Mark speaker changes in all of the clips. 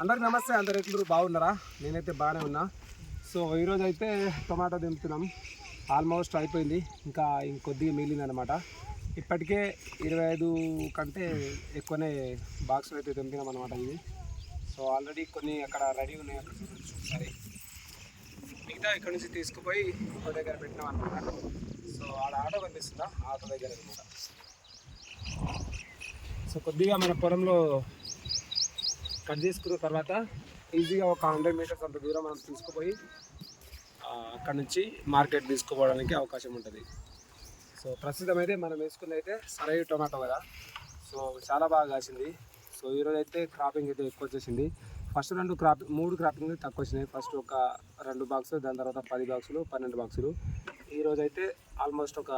Speaker 1: అందరికి నమస్తే అందరు ఎట్లు బాగున్నారా? నేనైతే బాగానే ఉన్నా. సో ఈరోజు అయితే టొమాటో దింపుతున్నాం. ఆల్మోస్ట్ అయిపోయింది. ఇంకా ఇంకొద్దిగా మిగిలిందనమాట ఇప్పటికే ఇరవై ఐదు కంటే ఎక్కువనే బాక్సులు అయితే దింపినాం అనమాట ఇది సో ఆల్రెడీ కొన్ని అక్కడ రెడీ ఉన్నాయి. అక్కడ చూడొచ్చు ఒకసారి మిగతా ఇక్కడ నుంచి తీసుకుపోయి ఇంకో దగ్గర పెట్టినాం అనమాట సో ఆడ ఆటో కనిపిస్తుందా? ఆటో దగ్గర అనమాట సో కొద్దిగా మన పొలంలో కట్ చేసుకున్న తర్వాత ఈజీగా ఒక హండ్రెడ్ మీటర్స్ అంత దూరం మనం తీసుకుపోయి అక్కడ నుంచి మార్కెట్ తీసుకుపోవడానికి అవకాశం ఉంటుంది. సో ప్రస్తుతం అయితే మనం వేసుకుంది అయితే సరైన టొమాటో కదా. సో చాలా బాగా కాసింది. సో ఈరోజు అయితే క్రాపింగ్ అయితే ఎక్కువ వచ్చేసింది ఫస్ట్ రెండు క్రాప్ మూడు క్రాపింగ్ తక్కువ వచ్చినాయి. ఫస్ట్ ఒక రెండు బాక్సులు దాని తర్వాత పది బాక్సులు పన్నెండు బాక్సులు ఈరోజు అయితే ఆల్మోస్ట్ ఒక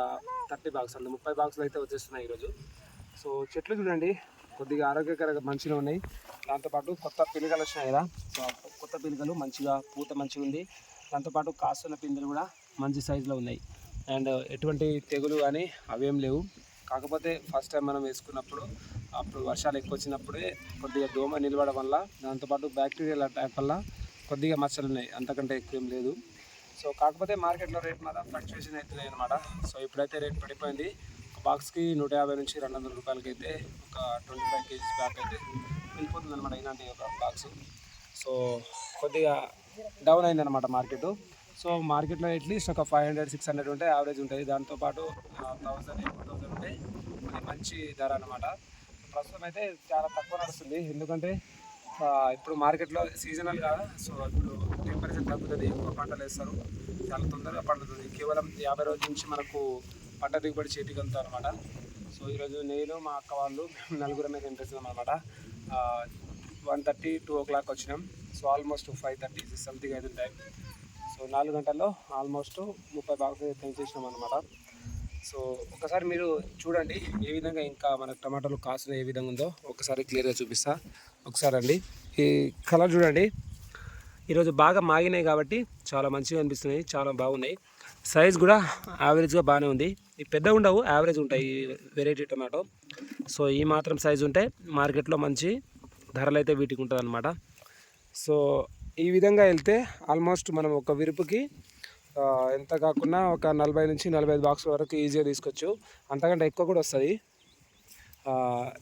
Speaker 1: థర్టీ బాక్స్ అంటే ముప్పై బాక్సులు అయితే వచ్చేస్తున్నాయి ఈరోజు సో చెట్లు చూడండి. కొద్దిగా ఆరోగ్యకరంగా మంచిగా ఉన్నాయి. దాంతోపాటు కొత్త పిలకలు వచ్చినాయి కదా. సో కొత్త పిలకలు మంచిగా పూత మంచిగా ఉంది. దాంతోపాటు కాస్తున్న పిందెలు కూడా మంచి సైజులో ఉన్నాయి. అండ్ ఎటువంటి తెగులు కానీ అవేం లేవు. కాకపోతే ఫస్ట్ టైం మనం వేసుకున్నప్పుడు అప్పుడు వర్షాలు ఎక్కువ వచ్చినప్పుడే కొద్దిగా దోమ నిలబడడం వల్ల దాంతోపాటు బ్యాక్టీరియల్ అటాక్ వల్ల కొద్దిగా మచ్చలు ఉన్నాయి. అంతకంటే ఎక్కువ ఏం లేదు. సో కాకపోతే మార్కెట్లో రేట్ మాత్రం ఫ్లక్చుయేషన్ అవుతున్నాయి అనమాట సో ఇప్పుడైతే రేట్ పడిపోయింది. బాక్స్కి నూట యాభై నుంచి రెండు వందల రూపాయలకి అయితే ఒక ట్వంటీ ఫైవ్ కేజీస్ బ్యాక్ అయితే వెళ్ళిపోతుంది అనమాట ఇలాంటి ఒక బాక్స్. సో కొద్దిగా డౌన్ అయిందనమాట మార్కెట్. సో మార్కెట్లో అట్లీస్ట్ ఒక ఫైవ్ హండ్రెడ్ సిక్స్ హండ్రెడ్ ఉంటే యావరేజ్ ఉంటుంది. దాంతోపాటు థౌసండ్ ఎయిట్ థౌసండ్ ఉంటే అది మంచి ధర అనమాట ప్రస్తుతం అయితే చాలా తక్కువ నడుస్తుంది. ఎందుకంటే ఇప్పుడు మార్కెట్లో సీజనల్ కదా సో ఇప్పుడు టెంపరేచర్ తగ్గుతుంది. ఎక్కువ పంటలు వేస్తారు. చాలా తొందరగా పండుతుంది. కేవలం యాభై రోజుల నుంచి మనకు పంట దిగుబడి చేతికి వెళ్తాం అనమాట సో ఈరోజు నేను మా అక్క వాళ్ళు నలుగురం మీద ఇంట్రెస్ట్ అనమాట one thirty two o'clock వచ్చినాం. So almost five thirty something అయితే టైం సో నాలుగు గంటల్లో ఆల్మోస్ట్ ముప్పై బాక్స్ తెంచేసినాం అనమాట సో ఒకసారి మీరు చూడండి ఏ విధంగా ఇంకా మన టమాటాలు కాసిన ఏ విధంగా ఉందో ఒకసారి క్లియర్గా చూపిస్తా. ఒకసారి అండి ఈ కలర్ చూడండి. ఈరోజు బాగా మాగినాయి కాబట్టి చాలా మంచిగా అనిపిస్తున్నాయి చాలా బాగున్నాయి. సైజ్ కూడా యావరేజ్గా బాగానే ఉంది. ఈ పెద్ద ఉండవు యావరేజ్ ఉంటాయి ఈ వెరైటీ టమాటో. సో ఈ మాత్రం సైజు ఉంటే మార్కెట్లో మంచి ధరలు అయితే వీటికి ఉంటుంది అనమాట సో ఈ విధంగా వెళ్తే ఆల్మోస్ట్ మనం ఒక విరుపుకి ఎంత కాకుండా ఒక నలభై నుంచి నలభై ఐదు బాక్స్ వరకు ఈజీగా తీసుకోవచ్చు అంతకంటే ఎక్కువ కూడా వస్తుంది.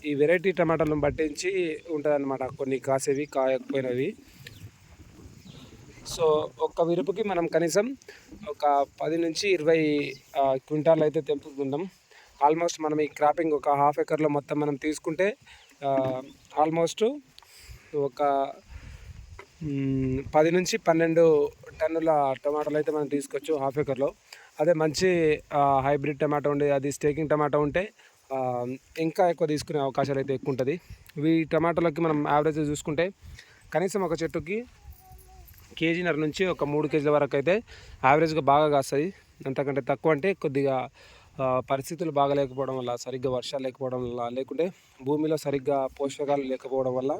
Speaker 1: ఈ వెరైటీ టమాటాలను పట్టించి ఉంటుంది అనమాట కొన్ని కాసేవి కాయకపోయినవి. సో ఒక్క విరుపుకి మనం కనీసం ఒక పది నుంచి ఇరవై క్వింటాల్ అయితే తెంపుకుంటాం ఆల్మోస్ట్ మనం ఈ క్రాపింగ్ ఒక హాఫ్ ఎకర్లో మొత్తం మనం తీసుకుంటే ఆల్మోస్ట్ ఒక పది నుంచి పన్నెండు టన్నుల టమాటాలు అయితే మనం తీసుకోవచ్చు హాఫ్ ఎకర్లో. అదే మంచి హైబ్రిడ్ టమాటో ఉండే అది స్టేకింగ్ టమాటో ఉంటే ఇంకా ఎక్కువ తీసుకునే అవకాశాలు అయితే ఎక్కువ ఉంటుంది. ఈ టమాటాలకి మనం యావరేజ్ చూసుకుంటే కనీసం ఒక చెట్టుకి కేజీన్నర నుంచి ఒక మూడు కేజీల వరకు అయితే యావరేజ్గా బాగా కాస్తాయి అంతకంటే తక్కువ అంటే కొద్దిగా పరిస్థితులు బాగా లేకపోవడం వల్ల సరిగ్గా వర్షాలు లేకపోవడం వల్ల లేకుంటే భూమిలో సరిగ్గా పోషకాలు లేకపోవడం వల్ల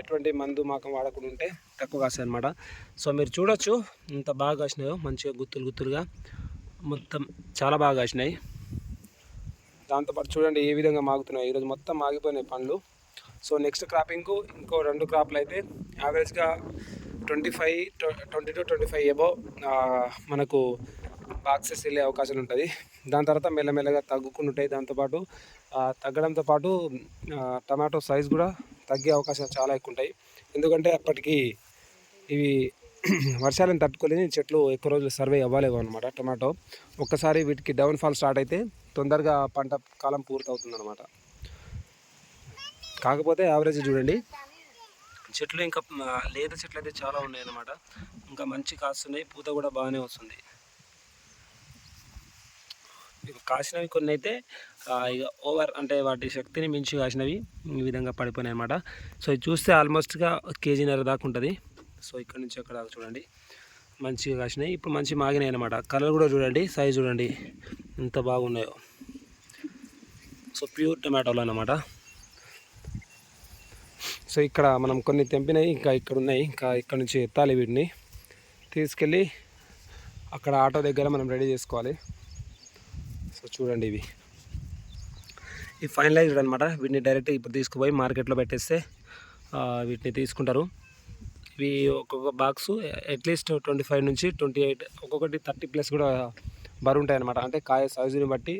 Speaker 1: ఎటువంటి మందు మాకం వాడకుండా ఉంటే తక్కువ కాస్తాయి అనమాట సో మీరు చూడొచ్చు ఇంత బాగా కాసినాయో మంచిగా గుత్తులు గుత్తులుగా మొత్తం చాలా బాగా కాసినాయి. దాంతోపాటు చూడండి ఏ విధంగా మాగుతున్నాయి. ఈరోజు మొత్తం మాగిపోయినాయి పండ్లు. సో నెక్స్ట్ క్రాపింగ్కు ఇంకో రెండు క్రాప్లు అయితే యావరేజ్గా twenty five twenty two twenty five above మనకు బాక్సెస్ వెళ్ళే అవకాశం ఉంటుంది దాని తర్వాత మెల్లమెల్లగా తగ్గుకుంటుంటాయి. దాంతోపాటు తగ్గడంతో పాటు టమాటో సైజ్ కూడా తగ్గే అవకాశాలు చాలా ఎక్కువ ఉంటాయి. ఎందుకంటే అప్పటికి ఇవి వర్షాలను తట్టుకోలేని చెట్లు ఎక్కువ రోజులు సర్వే అవ్వలేవు అనమాట టమాటో ఒక్కసారి వీటికి డౌన్ ఫాల్ స్టార్ట్ అయితే తొందరగా పంట కాలం పూర్తవుతుంది అనమాట కాకపోతే యావరేజ్ చూడండి. చెట్లు ఇంకా లేత చెట్లు అయితే చాలా ఉన్నాయి అన్నమాట ఇంకా మంచి కాస్తున్నాయి. పూత కూడా బాగానే వస్తుంది. ఇక కాసినవి కొన్ని అయితే ఇక ఓవర్ అంటే వాటి శక్తిని మించి కాసినవి ఈ విధంగా పడిపోయినాయి అనమాట సో ఇది చూస్తే ఆల్మోస్ట్గా కేజీన్నర దాకా ఉంటుంది. సో ఇక్కడ నుంచి అక్కడ దాకా చూడండి. మంచిగా కాసినాయి. ఇప్పుడు మంచి మాగినాయి అనమాట కలర్ కూడా చూడండి సైజ్ చూడండి. ఎంత బాగున్నాయో. సో ప్యూర్ టమాటోలు అన్నమాట. సో ఇక్కడ మనం కొన్ని తెంపినాయి ఇంకా ఇక్కడ ఉన్నాయి ఇంకా ఇక్కడ నుంచి ఎత్తాలి వీటిని. తీసుకెళ్ళి అక్కడ ఆటో దగ్గర మనం రెడీ చేసుకోవాలి. సో చూడండి ఇవి. ఈ ఫైనలైజ్డ్ అనమాట వీటిని డైరెక్ట్ ఇప్పుడు తీసుకుపోయి మార్కెట్లో పెట్టేస్తే వీటిని తీసుకుంటారు. ఇవి ఒక్కొక్క box at least twenty five నుంచి ట్వంటీ ఎయిట్ ఒక్కొక్కటి థర్టీ ప్లస్ కూడా బరువు ఉంటాయి అంటే కాయ సైజుని బట్టి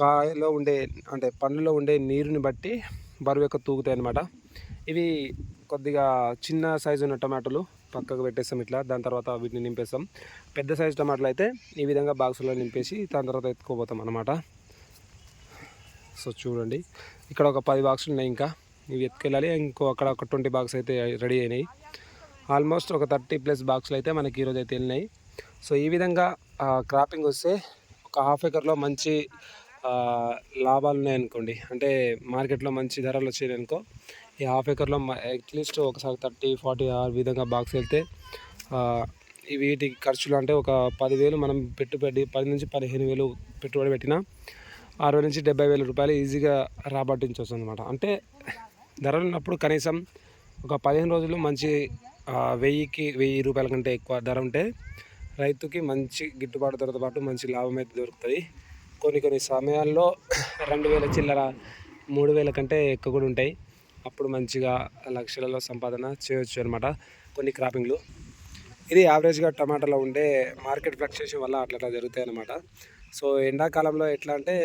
Speaker 1: కాయలో ఉండే అంటే పండులో ఉండే నీరుని బట్టి బరువు యొక్క తూగుతాయి అన్నమాట. ఇవి కొద్దిగా చిన్న సైజు ఉన్న టమాటాలు పక్కకు పెట్టేస్తాం ఇట్లా. దాని తర్వాత వీటిని నింపేస్తాం. పెద్ద సైజు టమాటాలు అయితే ఈ విధంగా బాక్సులో నింపేసి దాని తర్వాత ఎత్తుకోబోతాం అనమాట సో చూడండి ఇక్కడ ఒక పది బాక్సులు ఉన్నాయి ఇంకా. ఇవి ఎత్తుకెళ్ళాలి. ఇంకో అక్కడ ఒక ట్వంటీ బాక్స్ అయితే రెడీ అయినాయి. ఆల్మోస్ట్ ఒక థర్టీ ప్లస్ బాక్సులు అయితే మనకి ఈరోజు అయితే వెళ్ళినాయి. సో ఈ విధంగా క్రాపింగ్ వస్తే ఒక హాఫ్ ఎకర్లో మంచి లాభాలు ఉన్నాయనుకోండి. అంటే మార్కెట్లో మంచి ధరలు వచ్చాయి అనుకో ఈ హాఫ్ ఎకర్లో అట్లీస్ట్ ఒకసారి థర్టీ ఫార్టీ ఆ విధంగా బాక్స్ వెళ్తే వీటి ఖర్చులు అంటే ఒక పదివేలు మనం పెట్టుబడి పది నుంచి పదిహేను వేలు పెట్టుబడి పెట్టినా అరవై నుంచి డెబ్బై వేల రూపాయలు ఈజీగా రాబట్టించవచ్చు అనమాట అంటే ధరలు ఉన్నప్పుడు కనీసం ఒక పదిహేను రోజులు మంచి వెయ్యికి వెయ్యి రూపాయల కంటే ఎక్కువ ధర ఉంటే రైతుకి మంచి గిట్టుబాటు ధరతో పాటు మంచి లాభం అయితే దొరుకుతుంది. కొన్ని కొన్ని సమయాల్లో రెండు వేల చిల్లర మూడు వేల కంటే ఎక్కువ కూడా ఉంటాయి. అప్పుడు మంచిగా లక్షలలో సంపాదన చేయొచ్చు అనమాట కొన్ని క్రాపింగ్లు. ఇది యావరేజ్గా టమాటాలో ఉండే మార్కెట్ ఫ్లక్చుయేషన్ వల్ల అట్లా జరుగుతాయి అనమాట సో ఎండాకాలంలో ఎట్లా అంటే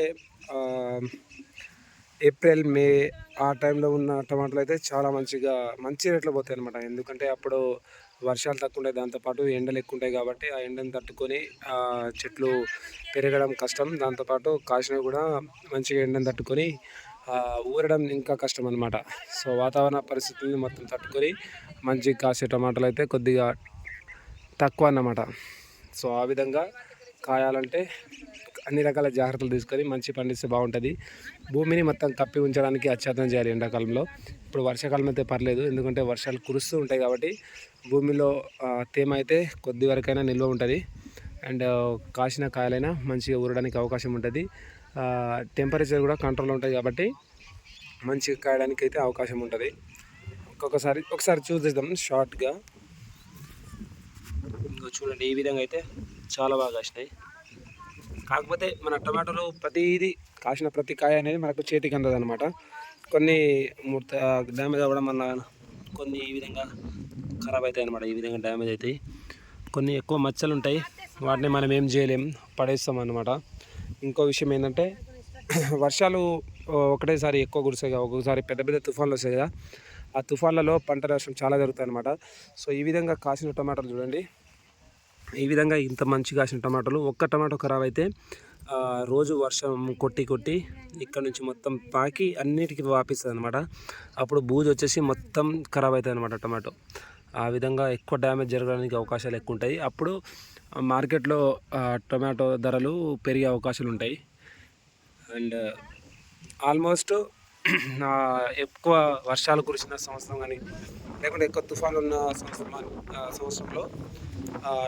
Speaker 1: ఏప్రిల్ మే ఆ టైంలో ఉన్న టమాటాలు అయితే చాలా మంచిగా మంచి రేట్లో పోతాయి అనమాట ఎందుకంటే అప్పుడు వర్షాలు తక్కువ ఉంటాయి దాంతోపాటు ఎండలు ఎక్కువ ఉంటాయి కాబట్టి ఆ ఎండను తట్టుకొని చెట్లు పెరగడం కష్టం. దాంతోపాటు కాసినవి కూడా మంచిగా ఎండను తట్టుకొని ఊరడం ఇంకా కష్టం అనమాట సో వాతావరణ పరిస్థితుల్ని మొత్తం తట్టుకొని మంచి కాసే టమాటాలు అయితే కొద్దిగా తక్కువ అన్నమాట సో ఆ విధంగా కాయాలంటే అన్ని రకాల జాగ్రత్తలు తీసుకొని మంచి పండిస్తే బాగుంటుంది. భూమిని మొత్తం కప్పి ఉంచడానికి అత్యర్థం చేయాలి ఎండాకాలంలో. ఇప్పుడు వర్షాకాలం అయితే పర్లేదు ఎందుకంటే వర్షాలు కురుస్తూ ఉంటాయి కాబట్టి భూమిలో తేమ అయితే కొద్ది వరకైనా నిల్వ ఉంటుంది. అండ్ కాసిన కాయలైనా మంచిగా ఊరడానికి అవకాశం ఉంటుంది. టెంపరేచర్ కూడా కంట్రోల్ ఉంటుంది కాబట్టి మంచిగా కాయడానికి అయితే అవకాశం ఉంటుంది. ఒక్కొక్కసారి ఒకసారి చూసేద్దాం షార్ట్గా ఇంకో చూడండి ఈ విధంగా అయితే చాలా బాగా కాసినాయి. కాకపోతే మన టమాటోలు ప్రతిదీ కాసిన ప్రతి కాయ అనేది మనకు చేతికి అందదు అనమాట కొన్ని ముడత డ్యామేజ్ అవ్వడం వల్ల కొన్ని ఈ విధంగా ఖరాబ్ అవుతాయి అనమాట ఈ విధంగా డ్యామేజ్ అవుతాయి. కొన్ని ఎక్కువ మచ్చలు ఉంటాయి వాటిని మనం ఏం చేయలేం పడేస్తాం అనమాట ఇంకో విషయం ఏంటంటే వర్షాలు ఒకటేసారి ఎక్కువ కురిసాయి కదా ఒక్కొక్కసారి పెద్ద పెద్ద తుఫాన్లు వస్తాయి కదా ఆ తుఫాన్లలో పంట నష్టం చాలా జరుగుతాయి అనమాట సో ఈ విధంగా కాసిన టమాటాలు చూడండి. ఈ విధంగా ఇంత మంచి కాసిన టమాటాలు ఒక్క టమాటో ఖరాబ్ అయితే రోజు వర్షం కొట్టి కొట్టి ఇక్కడ నుంచి మొత్తం పాకి అన్నిటికీ వాపిస్తుంది అనమాట అప్పుడు బూజు వచ్చేసి మొత్తం ఖరాబ్ అవుతుంది అనమాట టమాటో. ఆ విధంగా ఎక్కువ డ్యామేజ్ జరగడానికి అవకాశాలు ఎక్కువ ఉంటాయి. అప్పుడు మార్కెట్లో టొమాటో ధరలు పెరిగే అవకాశాలు ఉంటాయి. అండ్ ఆల్మోస్ట్ ఎక్కువ వర్షాలు కురిసిన సంవత్సరం కానీ లేకుంటే ఎక్కువ తుఫాన్లు ఉన్న సంవత్సరం సంవత్సరంలో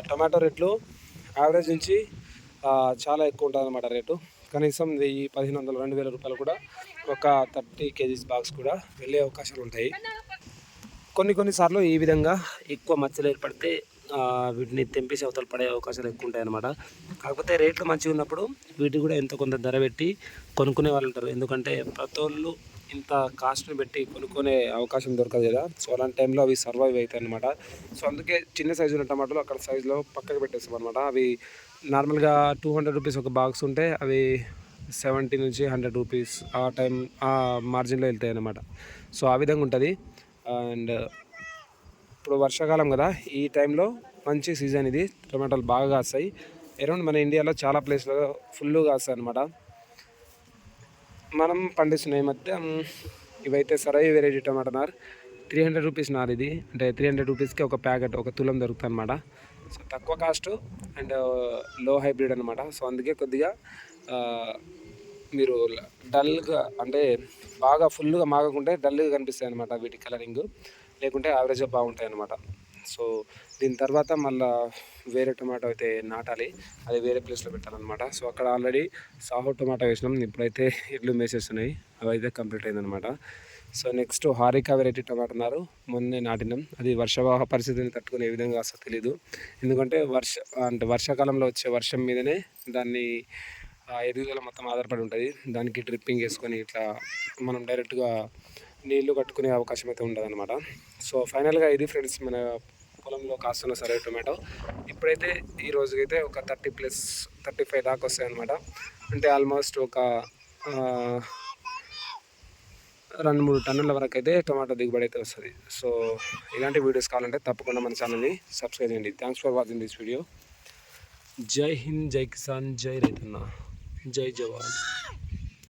Speaker 1: టొమాటో రేట్లు యావరేజ్ నుంచి చాలా ఎక్కువ ఉంటుంది అనమాట రేటు. కనీసం వెయ్యి పదిహేను వందలు రెండు వేల రూపాయలు కూడా ఒక థర్టీ కేజీస్ బాక్స్ కూడా వెళ్ళే అవకాశాలు ఉంటాయి. కొన్ని కొన్నిసార్లు ఈ విధంగా ఎక్కువ మచ్చలు ఏర్పడితే వీటిని తెంపేసి అవతల పడే అవకాశాలు ఎక్కువ ఉంటాయి అన్నమాట కాకపోతే రేట్లు మంచిగా ఉన్నప్పుడు వీటికి కూడా ఎంతో కొంత ధర పెట్టి కొనుక్కునే వాళ్ళు ఉంటారు. ఎందుకంటే ప్రతి వాళ్ళు ఇంత కాస్ట్ని పెట్టి కొనుక్కునే అవకాశం దొరకదు కదా. సో అలాంటి టైంలో అవి సర్వైవ్ అవుతాయి అనమాట సో అందుకే చిన్న సైజు ఉన్న టమాటాలు అక్కడ సైజులో పక్కకు పెట్టేస్తాం అనమాట అవి నార్మల్గా టూ హండ్రెడ్ రూపీస్ ఒక బాక్స్ ఉంటే అవి సెవెంటీ నుంచి హండ్రెడ్ రూపీస్ ఆ టైం ఆ మార్జిన్లో వెళ్తాయి అన్నమాట సో ఆ విధంగా ఉంటుంది. అండ్ ఇప్పుడు వర్షాకాలం కదా ఈ టైంలో మంచి సీజన్ ఇది. టమాటాలు బాగా కాస్తాయి. అరౌండ్ మన ఇండియాలో చాలా ప్లేస్లో ఫుల్గా కాస్తాయి అనమాట మనం పండిస్తున్నాయి మధ్య ఇవైతే సరై వెరైటీ టమాటా నార్. త్రీ హండ్రెడ్ రూపీస్ నార్ ఇది. అంటే త్రీ హండ్రెడ్ రూపీస్కి ఒక ప్యాకెట్ ఒక తులం దొరుకుతుంది అనమాట సో తక్కువ కాస్ట్ అండ్లో హైబ్రిడ్ అనమాట సో అందుకే కొద్దిగా మీరు డల్గా అంటే బాగా ఫుల్గా మాగకుంటే డల్గా కనిపిస్తాయి అనమాట వీటి కలరింగ్ లేకుంటే యావరేజ్గా బాగుంటాయి అనమాట సో దీని తర్వాత మళ్ళా వేరే టమాటో అయితే నాటాలి. అది వేరే ప్లేస్లో పెట్టాలన్నమాట. సో అక్కడ ఆల్రెడీ సాహో టమాటా వేసినాం. ఇప్పుడైతే ఇడ్లు మేసేస్తున్నాయి. అవి అయితే కంప్లీట్ అయిందనమాట సో నెక్స్ట్ హారికా వెరైటీ టమాటా అన్నారు. మొన్నే నాటినాం. అది వర్షవాహ పరిస్థితిని తట్టుకునే విధంగా అసలు తెలియదు ఎందుకంటే వర్ష అంటే వర్షాకాలంలో వచ్చే వర్షం మీదనే దాన్ని ఎదుగుదల మొత్తం ఆధారపడి ఉంటుంది. దానికి డ్రిప్పింగ్ వేసుకొని ఇట్లా మనం డైరెక్ట్గా నీళ్ళు కట్టుకునే అవకాశం అయితే ఉండదన్నమాట. సో ఫైనల్గా ఇది ఫ్రెండ్స్ మన పొలంలో కాస్తున్న సరే టొమాటో. ఇప్పుడైతే ఈ రోజుకైతే ఒక థర్టీ ప్లస్ థర్టీ ఫైవ్ దాకా వస్తాయి అనమాట అంటే ఆల్మోస్ట్ ఒక రెండు మూడు టన్నుల వరకు అయితే టొమాటో దిగుబడి అయితే వస్తుంది. సో ఇలాంటి వీడియోస్ కావాలంటే తప్పకుండా మన ఛానల్ని సబ్స్క్రైబ్ చేయండి. Thanks for watching this video. జై హింద్ జై కిసాన్ జై రైతన్న. జై జవాన్.